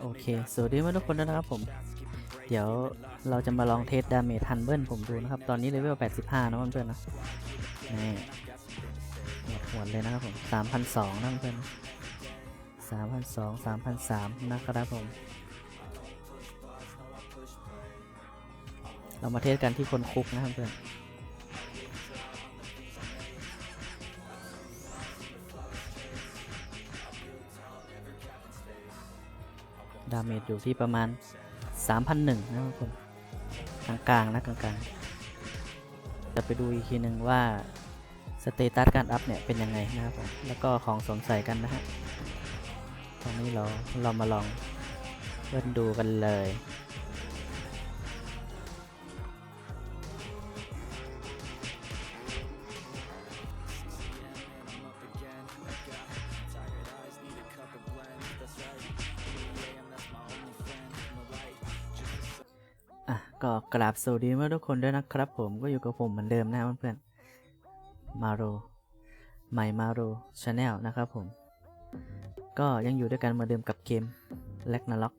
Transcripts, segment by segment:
โอเค สวัสดีทุกคนนะครับผม เดี๋ยวเราจะมาลองเทสดาเมจทันเบิลผมดูนะครับ ตอนนี้เลเวล 85 นะเพื่อนนะ นี่หวนเลยนะครับผม 3,002นะเพื่อน3,002 3,003นะครับผม เรามาเทสกันที่คนคุกนะครับเพื่อน ดาเมจอยู่ที่ประมาณ 3,001นะครับผมกลางๆนะกลางๆ จะไปดูอีกทีหนึ่งว่าสเตตัสการอัพเนี่ยเป็นยังไงนะครับผมแล้วก็ของสวมใส่กันนะฮะตอนนี้เราเรามาลองเล่นดูกันเลย ก็กราบสวัสดีเมื่อทุกคนด้วยนะครับผมก็อยู่กับผมเหมือนเดิมนะเพื่อนๆมาโรใหม่มาโรชาแนลนะครับผม ก็ยังอยู่ด้วยกันเหมาเดิมกับเกม l a g n a r o k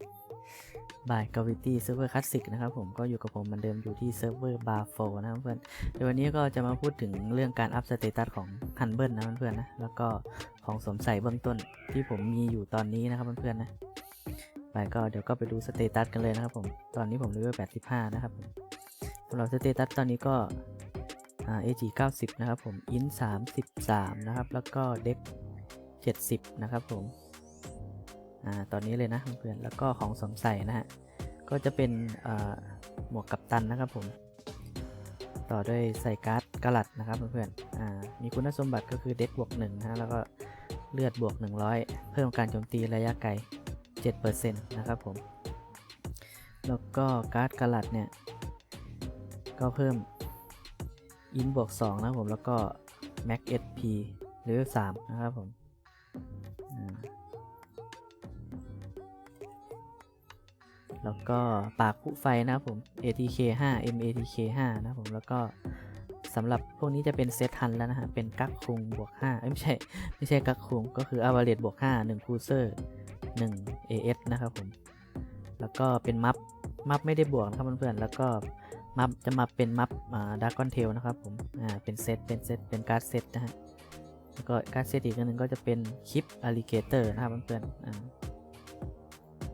by Gravity Server Classic นะครับผมก็อยู่กับผมเหมือนเดิมอยู่ที่เซิร์ฟเวอร์ Bar 4นะครับเพื่อนเดี๋ยววันนี้ก็จะมาพูดถึงเรื่องการอัพสเตตัสของ h u n b l e นะเพื่อนๆนะแล้วก็ของสมใส่เบื้องต้นที่ผมมีอยู่ตอนนี้นะครับเพื่อนๆนะ ไปก็เดี๋ยวก็ไปดูสเตตัสกันเลยนะครับผม ตอนนี้ผมเลเวล85 นะครับผมสำหรับสเตตัสตอนนี้ก็อ่า AG 90นะครับผม อิน33นะครับ แล้วก็เด็ก70นะครับผม อ่า ตอนนี้เลยนะเพื่อนแล้วก็ของสวมใส่นะฮะ ก็จะเป็นหมวกกัปตันนะครับผม ต่อด้วยใส่การ์ดกระลัดนะครับเพื่อนๆอ่า มีคุณสมบัติก็คือเด็กบวก1นะฮะแล้วก็เลือดบวก100เพิ่มการโจมตีระยะไกล 7%นะครับผม แล้วก็การ์ดกระลัดเนี่ย ก็เพิ่มอินบวก2นะผมแล้วก็ Max SP เลเวล3นะครับผมแล้วก็ปากผู้ไฟนะครับผม ATK 5 MATK 5นะครับผมแล้วก็สำหรับพวกนี้จะเป็นเซตทันแล้วนะฮะ เป็นกักคุงบวก5เอ้ไม่ใช่ ไม่ใช่กักคุงก็คืออาวาเลตบวก5 1คูเซอร์ 1 AS นะครับผม แล้วก็เป็นมัฟมัฟไม่ได้บวกนะครับเพื่อนๆ แล้วก็มัฟจะมาเป็นมัฟอ่าดากอนเทลนะครับผม อ่า เป็นเซต เป็นเซต เป็นการ์ดเซตนะฮะ แล้วก็การ์ดเซตอีกอันหนึ่งก็จะเป็นคลิปอลิเกเตอร์นะครับเพื่อนๆ อ่า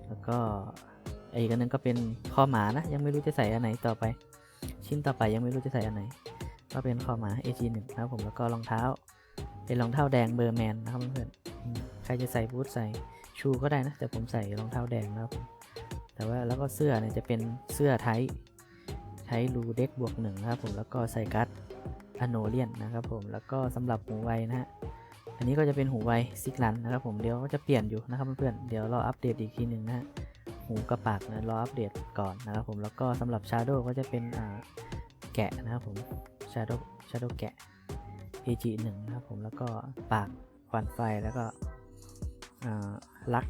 แล้วก็อีกอันหนึงก็เป็นคอหมานะ ยังไม่รู้จะใส่อันไหนต่อไป ชิ้นต่อไปยังไม่รู้จะใส่อันไหน ก็เป็นคอหมา AG1 นะครับผม แล้วก็รองเท้า เป็นรองเท้าแดงเบอร์แมนนะครับเพื่อนๆ ใครจะใส่บูทใส่ ชูก็ได้นะแต่ผมใส่รองเท้าแดงนะครับแต่ว่าแล้วก็เสื้อเนี่ยจะเป็นเสื้อไทป์ไทป์รูเด็กบวกหนึ่งนะครับผมแล้วก็ใส่กัดอโนเลียนนะครับผมแล้วก็สำหรับหูไวนะฮะอันนี้ก็จะเป็นหูไวซิกลันนะครับผมเดี๋ยวก็จะเปลี่ยนอยู่นะครับเพื่อนๆเดี๋ยวรออัปเดตอีกทีหนึ่งนะฮะหูกระปากนะรออัปเดตก่อนนะครับผมแล้วก็สำหรับชาโดก็จะเป็นอ่าแกะนะครับผมชาโดชาโดแกะ AG 1 นะครับผมแล้วก็ปากควันไฟแล้วก็อ่า ลัก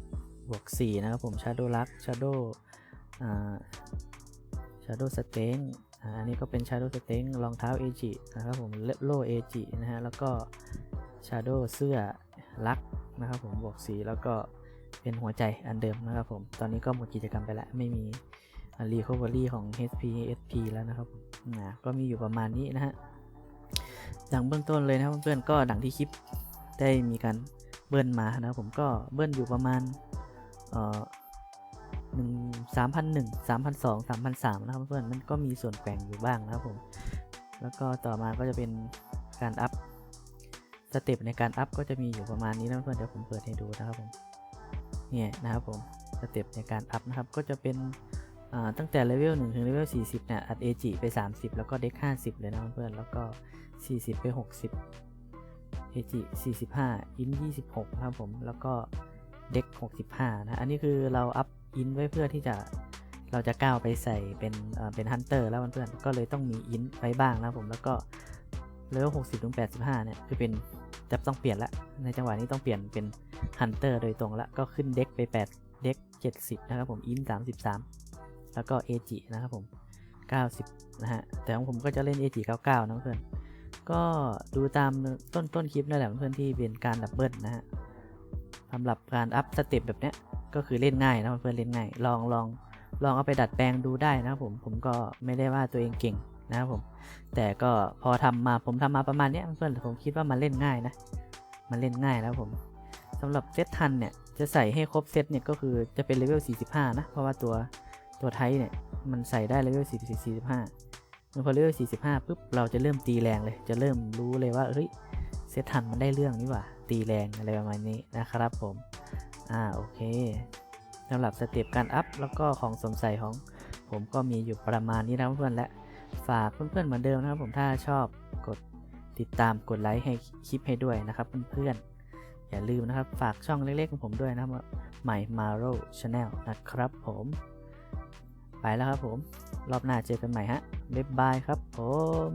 บวก4นะครับผม Shadow ลัก Shadow อ่า Shadow s t a n อ่าอันนี้ก็เป็น Shadow s t a n รองเท้า AG นะครับผมเลโล่ AG นะฮะ แล้วก็ Shadow เสื้อลักนะครับผมบวก4แล้วก็เป็นหัวใจอันเดิมนะครับผม ตอนนี้ก็หมดกิจกรรมไปแล้ว ไม่มีรีคอเวอรี่ของ HP SP แล้วนะครับนะก็มีอยู่ประมาณนี้นะฮะดังเบื้องต้นเลยนะครับเพื่อนๆก็ดังที่คลิปได้มีการ เบิ้ลมานะครับผมก็เบิ้ลอยู่ประมาณเอ่อหนึ่งสามพันหนึ่งสามพันสองสามพันสามนะครับเพื่อนมันก็มีส่วนแกว่งอยู่บ้างนะครับผม แล้วก็ต่อมาก็จะเป็นการอัพสเต็ปในการอัพก็จะมีอยู่ประมาณนี้นะเพื่อนเดี๋ยวผมเปิดให้ดูนะครับผมเนี่ยนะครับผมสเต็ปในการอัพนะครับก็จะเป็นตั้งแต่เลเวล1ถึงเลเวล40เนี่ยอัด AG ไป 30 แล้วก็เด็ก50 เลยนะเพื่อนแล้วก็ 40 ไป 60 เอจิ45 อิน 26นะครับผม แล้วก็เด็ก65 นะ อันนี้คือเราอัพอินไว้เพื่อที่จะเราจะก้าวไปใส่เป็นเป็นฮันเตอร์แล้วเพื่อนๆก็เลยต้องมีอินไว้บ้างนะครับผมแล้วก็เลเวล60ถึง85 เนี่ย คือเป็นจะต้องเปลี่ยนละ ในจังหวะนี้ต้องเปลี่ยนเป็นฮันเตอร์โดยตรงละ ก็ขึ้นเด็กไป 8 เด็ก 70 นะครับผมอิน 33 แล้วก็เอจินะครับผม 90 นะฮะ แต่ของผมก็จะเล่นเอจิ99 นะเพื่อน ก็ดูตามต้นต้นคลิปนั่นแหละเพื่อนที่เป็นการดับเบิลนะฮะสำหรับการอัพสเต็ปแบบเนี้ยก็คือเล่นง่ายนะเพื่อนเล่นง่ายลองลองลองเอาไปดัดแปลงดูได้นะครับผมผมก็ไม่ได้ว่าตัวเองเก่งนะครับผม แต่ก็พอทำมาผมทำมาประมาณนี้เพื่อนผมคิดว่ามันเล่นง่ายนะ มันเล่นง่ายแล้วผมสำหรับเซตทันเนี่ยจะใส่ให้ครบเซตเนี่ยก็คือจะเป็นเลเวล 45 นะ เพราะว่าตัวตัวไทยเนี่ยมันใส่ได้เลเวล 44 45 พอเลเวล45ปุ๊บเราจะเริ่มตีแรงเลย จะเริ่มรู้เลยว่าเฮ้ยเซตทันมันได้เรื่องนี่หว่าตีแรงอะไรประมาณนี้นะครับผมอ่าโอเคสำหรับสเต็ปการอัพแล้วก็ของสมใส่ของผมก็มีอยู่ประมาณนี้นะเพื่อนๆและฝากเพื่อนๆเหมือนเดิมนะครับผมถ้าชอบกดติดตามกดไลค์ให้คลิปให้ด้วยนะครับเพื่อนๆอย่าลืมนะครับฝากช่องเล็กๆของผมด้วยนะครับใหม่ Maro Channel นะครับผม ไปแล้วครับผม รอบหน้าเจอกันใหม่ฮะ บ๊ายบายครับผม